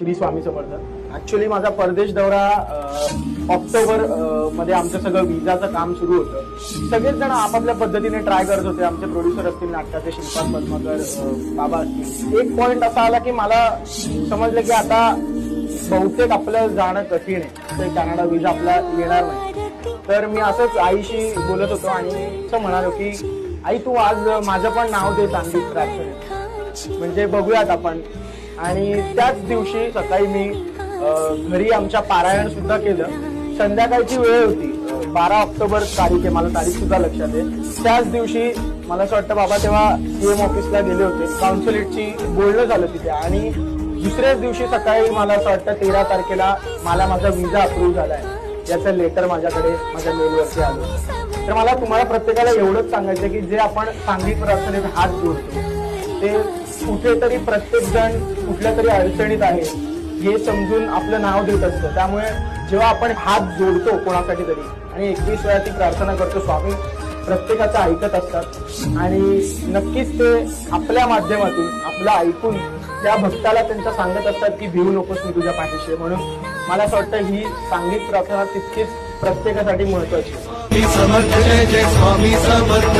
Shri Swami Samarth. Actually माझा परदेश दौरा ऑक्टोबरमध्ये आमचं सगळं विजाचं काम सुरू होतं. सगळेच जण आपापल्या पद्धतीने ट्राय करत होते. आमचे प्रोड्युसर असतील नाटकाचे शिल्पा पद्माकर बाबा असतील. एक पॉइंट असा आला की मला समजलं की आता बहुतेक आपलं जाणं कठीण आहे. ते कॅनडा विजा आपला येणार नाही. तर मी असंच आईशी बोलत होतो आणि असं म्हणालो की आई तू आज माझं पण नाव दे चांगली म्हणजे बघूयात आपण. आणि त्याच दिवशी सकाळी मी घरी आमच्या पारायण सुद्धा केलं. संध्याकाळची वेळ होती. बारा ऑक्टोबर तारीख आहे मला तारीख सुद्धा लक्षात आहे. त्याच दिवशी मला असं वाटतं बाबा तेव्हा सीएम ऑफिसला गेले होते. काउन्सिलेटची बोलणं झालं तिथे. आणि दुसऱ्याच दिवशी सकाळी मला असं वाटतं तेरा तारखेला मला माझा विजा अप्रूव्ह झाला आहे याचं लेटर माझ्याकडे माझ्या मेलवरती आलं. तर मला तुम्हाला प्रत्येकाला एवढंच सांगायचं आहे की जे आपण सांघिक प्रार्थनेत हात जोडतो. ते कुठेतरी प्रत्येक जण कुठल्या तरी अडचणीत आहे हे समजून आपलं नाव देत असतं. त्यामुळे जेव्हा आपण हात जोडतो कोणासाठी तरी आणि एकवीस वेळा ती प्रार्थना करतो स्वामी प्रत्येकाचं ऐकत असतात. आणि नक्कीच ते आपल्या माध्यमातून आपलं ऐकून त्या भक्ताला त्यांच्या सांगत असतात की भिवू नकोस मी तुझ्या पाठीशी. म्हणून मला असं वाटतं ही सांघिक प्रार्थना तितकीच प्रत्येकासाठी महत्वाची स्वामी समर्थ.